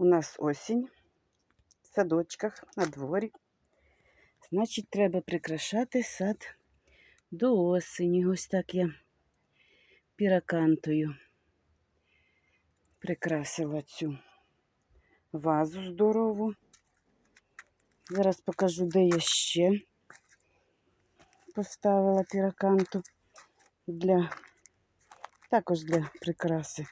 У нас осінь в садочках на дворі. Значить, треба прикрашати сад до осені. Ось так я піракантою прикрасила цю вазу здорову. Зараз покажу, де я ще поставила піраканту для також для прикраси.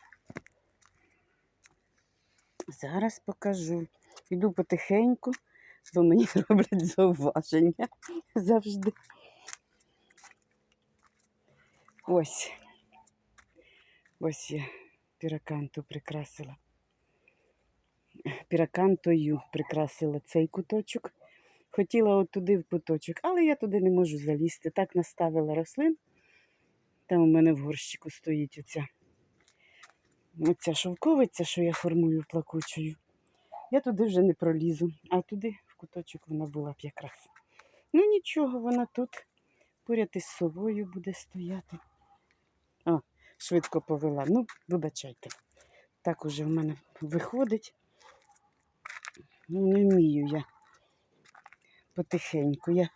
Зараз покажу. Йду потихеньку, бо мені роблять зауваження завжди. Ось. Ось я піраканту прикрасила. Піракантою прикрасила цей куточок. Хотіла от туди в куточок, але я туди не можу залізти. Так наставила рослин. Там у мене в горщику стоїть оця, оця шовковиця, що я формую плакучою. Я туди вже не пролізу, а туди в куточок вона була б якраз. Ну нічого, вона тут поряд із совою буде стояти. О, швидко повела. Ну, вибачайте. Так уже в мене виходить. Ну, не вмію я потихеньку. Я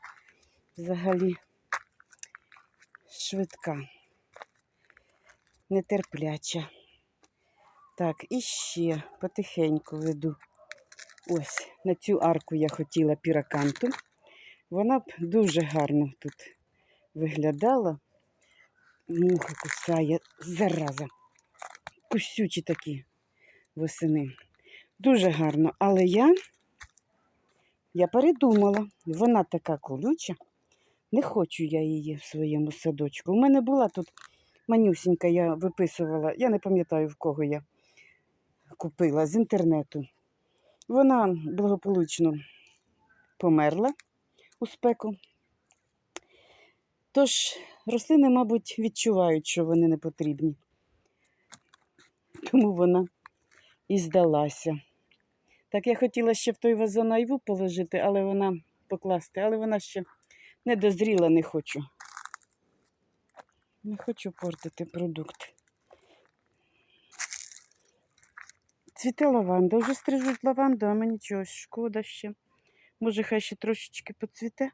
взагалі швидка, нетерпляча. Так, і ще потихеньку веду. Ось на цю арку я хотіла піраканту. Вона б дуже гарно тут виглядала. Муха кусає, зараза. Кусючі такі восени. Дуже гарно. Але я, я передумала, вона така колюча. Не хочу я її в своєму садочку. У мене була тут манюсінька, я виписувала, я не пам'ятаю, в кого я купила з інтернету. Вона благополучно померла у спеку. Тож рослини, мабуть, відчувають, що вони не потрібні. Тому вона і здалася. Так я хотіла ще в той вазон айву положити, але вона покласти, але вона ще не дозріла, не хочу. Не хочу портити продукт. Цвіте лаванда. Вже стрижуть лаванду, а мені чогось шкода ще. Може, хай ще трошечки поцвіте.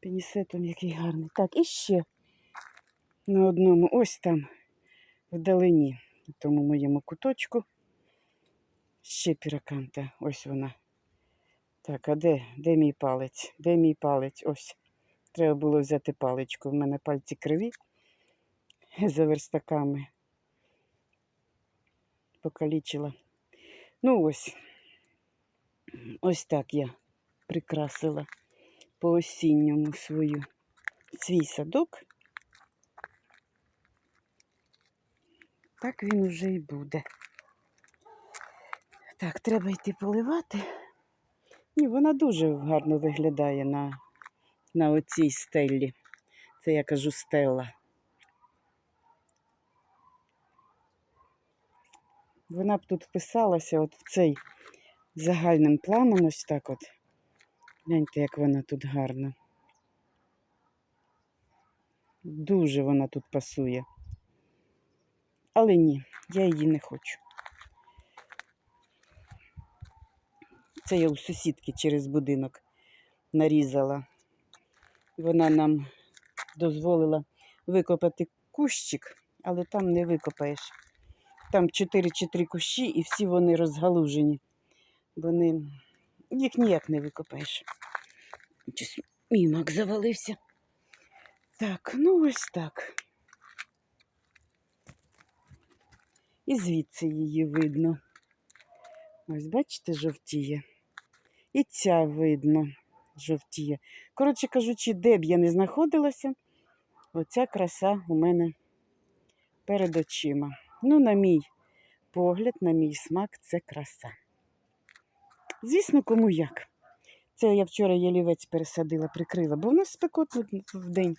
Пінісетом який гарний. Так, і ще на одному, ось там, вдалині, в тому моєму куточку. Ще піраканта. Ось вона. Так, а де, де мій палець? Де мій палець? Ось. Треба було взяти паличку. В мене пальці криві за верстаками. Покалічила. Ну ось. Ось так я прикрасила по осінньому свою свій садок. Так він уже і буде. Так, треба йти поливати. Ні, вона дуже гарно виглядає на, на оцій стелі. Це я кажу стелла. Вона б тут вписалася от в цей загальним планом, ось так от. Гляньте, як вона тут гарна. Дуже вона тут пасує. Але ні, я її не хочу. Це я у сусідки через будинок нарізала. Вона нам дозволила викопати кущик, але там не викопаєш. Там 4 чи 3 кущі і всі вони розгалужені. Вони їх ніяк не викопаєш. Мій мак завалився. Так, ну ось так. І звідси її видно. Ось, бачите, жовтіє. І ця видно жовтіє. Коротше кажучи, де б я не знаходилася, оця краса у мене перед очима. Ну, на мій погляд, на мій смак, це краса. Звісно, кому як. Це я вчора ялівець пересадила, прикрила, бо в нас спекотно в день.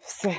Все.